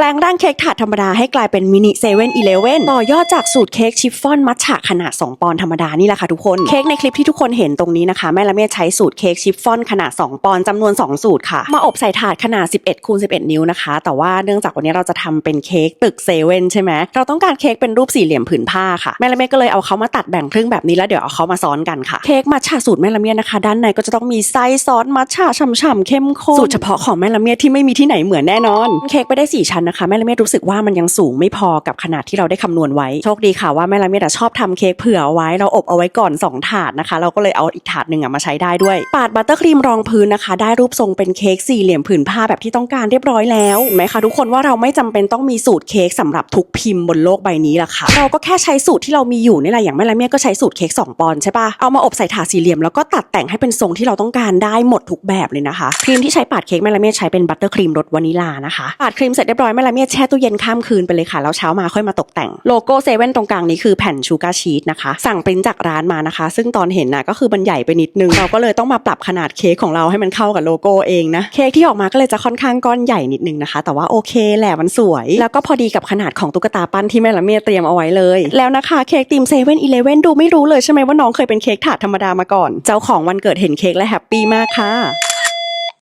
แปลงร่างเค้กถาดธรรมดาให้กลายเป็นมินิเซเว่นอีเลเว่นต่อยอดจากสูตรเค้กชิฟฟ่อนมัทฉะขนาด 2 ปอนด์ธรรมดานี่แหละค่ะทุกคน เค้กในคลิปที่ทุกคนเห็นตรงนี้นะคะ แม่ละเมียใช้สูตรเค้กชิฟฟ่อนขนาด 2 ปอนด์จำนวน 2 สูตรค่ะ มาอบใส่ถาดขนาด 11คูณ11 นิ้วนะคะ แต่ว่าเนื่องจากวันนี้เราจะทำเป็นเค้กตึกเซเว่นใช่ไหมเราต้องการเค้กเป็นรูปสี่เหลี่ยมผืนผ้าค่ะแม่ละเมียก็เลยเอาเขามาตัดแบ่งครึ่งแบบนี้แล้วเดี๋ยวเอาเขามาซ้อนกันค่ะเค้กมัทฉะสูตรแม่ละเมียนะคะ ด้านในก็จะต้องมีไส้ซอสมัทฉะฉ่ำๆเข้มข้นสูตรเฉพาะของแม่ละเมียที่ไม่มีที่ไหนเหมือนแน่นอนเค้กไปได้สี่ชั้นนะคะแม่ละเมียดรู้สึกว่ามันยังสูงไม่พอกับขนาดที่เราได้คำนวณไว้โชคดีค่ะว่าแม่ละเมียดอะชอบทำเค้กเผื่อเอาไว้เราอบเอาไว้ก่อนสองถาดนะคะ เราก็เลยเอาอีกถาดหนึ่งอะมาใช้ได้ด้วย ปาดบัตเตอร์ครีมรองพื้นนะคะ ได้รูปทรงเป็นเค้กสี่เหลี่ยมผืนผ้าแบบที่ต้องการเรียบร้อยแล้วเห็นไหมคะทุกคนว่าเราไม่จำเป็นต้องมีสูตรเค้กสำหรับทุกพิมพ์บนโลกใบนี้ละค่ะเราก็แค่ใช้สูตรที่เรามีอยู่นี่แหละอย่างแม่ละเมียดก็ใช้สูตรเค้กสองปอนใช่ปะเอามาอบใส่ถาดสี่เหลี่ยมแล้วก็ตัดแต่งให้เป็นทรงที่เราต้องการได้หมดทุกแบบเลยนะคะครีมที่ใช้ปาดเค้กแม่ละเมียดใช้เป็นบัตเตอร์ครีมรสวานิลานะคะปาดครีมเสร็จเรียบร้อยแม่ละเมียดแช่ตู้เย็นข้ามคืนไปเลยค่ะ แล้วเช้ามาค่อยมาตกแต่ง โลโก้เซเว่นตรงกลางนี้คือแผ่นชูการ์ชีสนะคะ สั่งเปริ้นจากร้านมานะคะ ซึ่งตอนเห็นน่ะก็คือมันใหญ่ไปนิดนึง เราก็เลยต้องมาปรับขนาดเค้กของเราให้มันเข้ากับโลโก้เองนะ เค้กที่ออกมาก็เลยจะค่อนข้างก้อนใหญ่นิดนึงนะคะ แต่ว่าโอเคแหละมันสวย แล้วก็พอดีกับขนาดของตุ๊กตาปั้นที่แม่ละเมียเตรียมเอาไว้เลย แล้วนะคะเค้กทีมเซเว่นอีเลเว่นดูไม่รู้เลยใช่ไหมว่าน้องเคยเป็นเค้กถาดธรรมดามาก่อน เจ้าของวันเกิดเห็นเค้กและแฮปปี้มากค่ะ